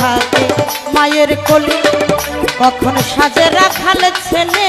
থাকে মায়ের কোলে কখন সাজে রাখাল ছেলে?